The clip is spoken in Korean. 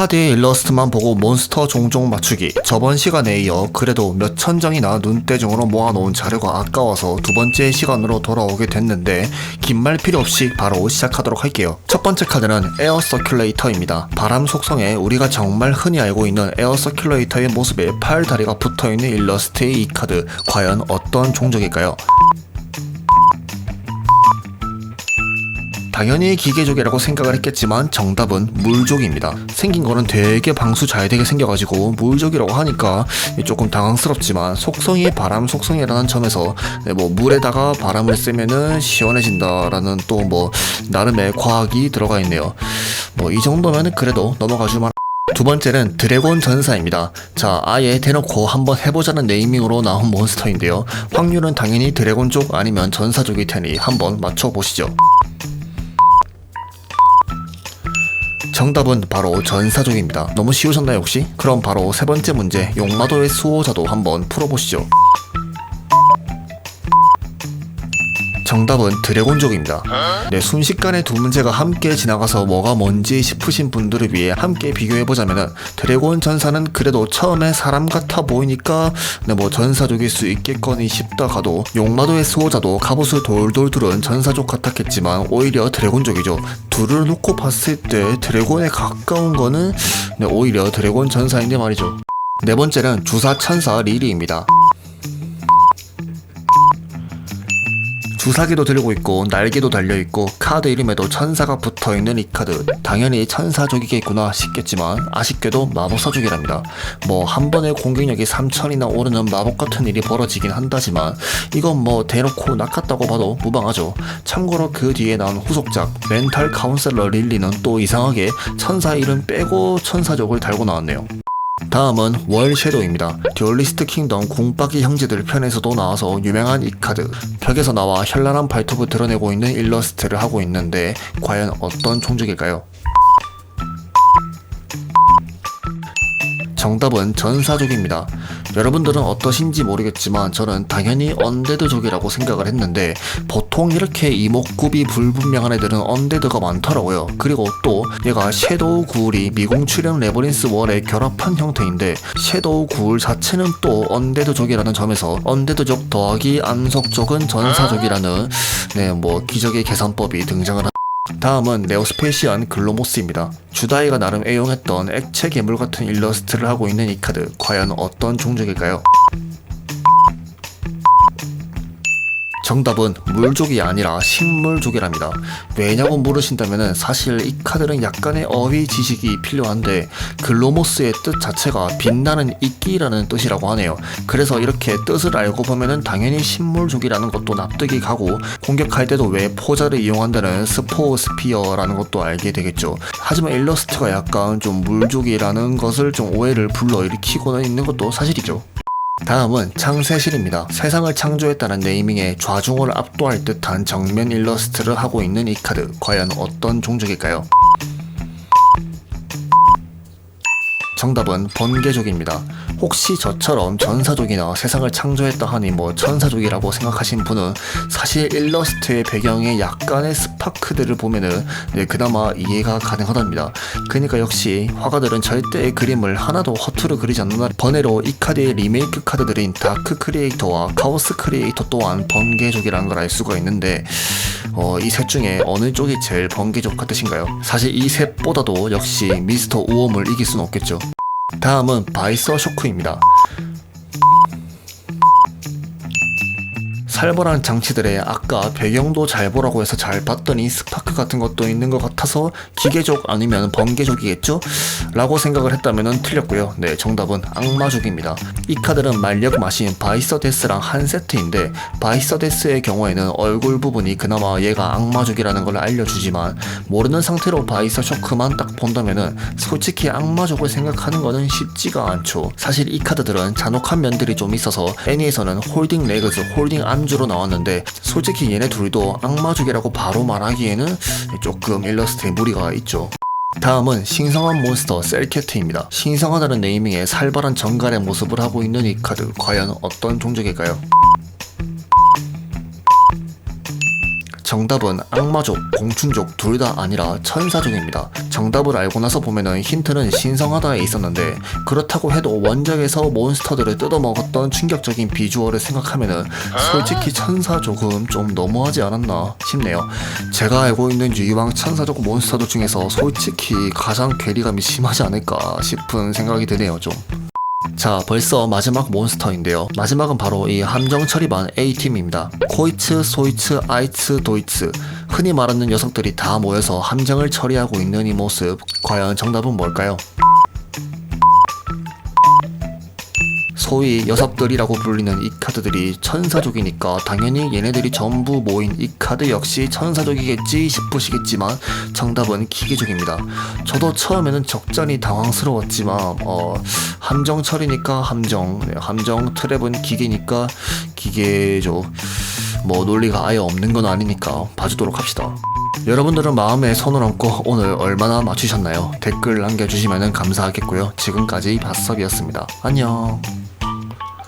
카드의 일러스트만 보고 몬스터 종종 맞추기. 저번 시간에 이어 그래도 몇천 장이나 눈대중으로 모아놓은 자료가 아까워서 두 번째 시간으로 돌아오게 됐는데 긴 말 필요 없이 바로 시작하도록 할게요. 첫 번째 카드는 에어 서큘레이터입니다. 바람 속성에 우리가 정말 흔히 알고 있는 에어 서큘레이터의 모습에 팔 다리가 붙어있는 일러스트의 이 카드. 과연 어떤 종족일까요? 당연히 기계족이라고 생각을 했겠지만 정답은 물족입니다. 생긴 거는 되게 방수 잘 되게 생겨가지고 물족이라고 하니까 조금 당황스럽지만 속성이 바람 속성이라는 점에서 네, 뭐 물에다가 바람을 쐬면은 시원해진다라는 또 뭐 나름의 과학이 들어가 있네요. 뭐 이 정도면은 그래도 넘어가줄만. 두 번째는 드래곤 전사입니다. 자, 아예 대놓고 한번 해보자는 네이밍으로 나온 몬스터인데요. 확률은 당연히 드래곤족 아니면 전사족일 테니 한번 맞춰보시죠. 정답은 바로 전사족입니다. 너무 쉬우셨나요 혹시? 그럼 바로 세 번째 문제 용마도의 수호자도 한번 풀어보시죠. 정답은 드래곤족입니다. 네, 순식간에 두 문제가 함께 지나가서 뭐가 뭔지 싶으신 분들을 위해 함께 비교해보자면은 드래곤 전사는 그래도 처음에 사람 같아 보이니까 네, 뭐 전사족일 수 있겠거니 싶다 가도 용마도의 수호자도 갑옷을 돌돌 두른 전사족 같았겠지만 오히려 드래곤족이죠. 둘을 놓고 봤을 때 드래곤에 가까운 거는 네, 오히려 드래곤 전사인데 말이죠. 네 번째는 주사 천사 리리입니다. 주사기도 들고 있고 날개도 달려 있고 카드 이름에도 천사가 붙어 있는 이 카드 당연히 천사족이겠구나 싶겠지만 아쉽게도 마법사족이랍니다. 뭐 한 번에 공격력이 3000이나 오르는 마법 같은 일이 벌어지긴 한다지만 이건 뭐 대놓고 낚았다고 봐도 무방하죠. 참고로 그 뒤에 나온 후속작 멘탈 카운셀러 릴리는 또 이상하게 천사 이름 빼고 천사족을 달고 나왔네요. 다음은 월 섀도우입니다. 듀얼리스트 킹덤 궁박이 형제들 편에서도 나와서 유명한 이 카드. 벽에서 나와 현란한 발톱을 드러내고 있는 일러스트를 하고 있는데 과연 어떤 종족일까요? 정답은 전사족입니다. 여러분들은 어떠신지 모르겠지만 저는 당연히 언데드족이라고 생각을 했는데 보통 이렇게 이목구비 불분명한 애들은 언데드가 많더라고요. 그리고 또 얘가 섀도우 구울이 미궁 출연 레버린스 월의 결합한 형태인데 섀도우 구울 자체는 또 언데드족이라는 점에서 언데드족 더하기 암석족은 전사족이라는 네 뭐 기적의 계산법이 등장을 다 음은 네오스페이시안 글로모스입니다. 주다이가 나름 애용했던 액체 괴물 같은 일러스트를 하고 있는 이 카드 과연 어떤 종족일까요? 정답은 물족이 아니라 식물족이랍니다. 왜냐고 물으신다면 사실 이 카드는 약간의 어휘 지식이 필요한데 글로모스의 뜻 자체가 빛나는 이끼라는 뜻이라고 하네요. 그래서 이렇게 뜻을 알고 보면은 당연히 식물족이라는 것도 납득이 가고 공격할 때도 왜 포자를 이용한다는 스포스피어라는 것도 알게 되겠죠. 하지만 일러스트가 약간 좀 물족이라는 것을 좀 오해를 불러일으키고는 있는 것도 사실이죠. 다음은 창세실입니다. 세상을 창조했다는 네이밍에 좌중을 압도할 듯한 정면 일러스트를 하고 있는 이 카드. 과연 어떤 종족일까요? 정답은 번개족입니다. 혹시 저처럼 전사족이나 세상을 창조했다 하니 뭐 천사족이라고 생각하신 분은 사실 일러스트의 배경에 약간의 스파크들을 보면은 네, 그나마 이해가 가능하답니다. 그러니까 역시 화가들은 절대 그림을 하나도 허투루 그리지 않는다. 번외로 이 카드의 리메이크 카드들인 다크 크리에이터와 카오스 크리에이터 또한 번개족이라는 걸 알 수가 있는데 어, 이 셋 중에 어느 쪽이 제일 번개족 같으신가요? 사실 이 셋보다도 역시 미스터 우엄을 이길 수는 없겠죠. 다음은 바이서 쇼크입니다. 살벌한 장치들의 아까 배경도 잘 보라고 해서 잘 봤더니 스파크 같은 것도 있는 것 같아서 기계족 아니면 번개족이겠죠? 라고 생각을 했다면 틀렸고요. 네, 정답은 악마족입니다. 이 카드는 말력 마신 바이서데스랑 한 세트인데 바이서데스의 경우에는 얼굴 부분이 그나마 얘가 악마족이라는 걸 알려주지만 모르는 상태로 바이서 쇼크만 딱 본다면은 솔직히 악마족을 생각하는 거는 쉽지가 않죠. 사실 이 카드들은 잔혹한 면들이 좀 있어서 애니에서는 홀딩 레그즈, 홀딩 안주 로 나왔는데 솔직히 얘네 둘도 악마족이라고 바로 말하기에는 조금 일러스트에 무리가 있죠. 다음은 신성한 몬스터 셀캐트입니다. 신성하다는 네이밍에 살벌한 정갈의 모습을 하고 있는 이 카드 과연 어떤 종족일까요? 정답은 악마족, 공춘족 둘 다 아니라 천사족입니다. 정답을 알고 나서 보면은 힌트는 신성하다에 있었는데 그렇다고 해도 원작에서 몬스터들을 뜯어먹었던 충격적인 비주얼을 생각하면은 솔직히 천사족은 좀 너무하지 않았나 싶네요. 제가 알고 있는 유이왕 천사족 몬스터들 중에서 솔직히 가장 괴리감이 심하지 않을까 싶은 생각이 드네요 좀. 자, 벌써 마지막 몬스터인데요. 마지막은 바로 이 함정 처리반 A팀입니다. 코이츠, 소이츠, 아이츠, 도이츠. 흔히 말하는 녀석들이 다 모여서 함정을 처리하고 있는 이 모습. 과연 정답은 뭘까요? 소위 녀석들이라고 불리는 이 카드들이 천사족이니까 당연히 얘네들이 전부 모인 이 카드 역시 천사족이겠지 싶으시겠지만 정답은 기계족입니다. 저도 처음에는 적잖이 당황스러웠지만 어, 함정 처리니까 함정, 네, 함정 트랩은 기계니까 기계족. 뭐 논리가 아예 없는 건 아니니까 봐주도록 합시다. 여러분들은 마음에 손을 얹고 오늘 얼마나 맞추셨나요? 댓글 남겨주시면 감사하겠고요. 지금까지 바섭이었습니다. 안녕.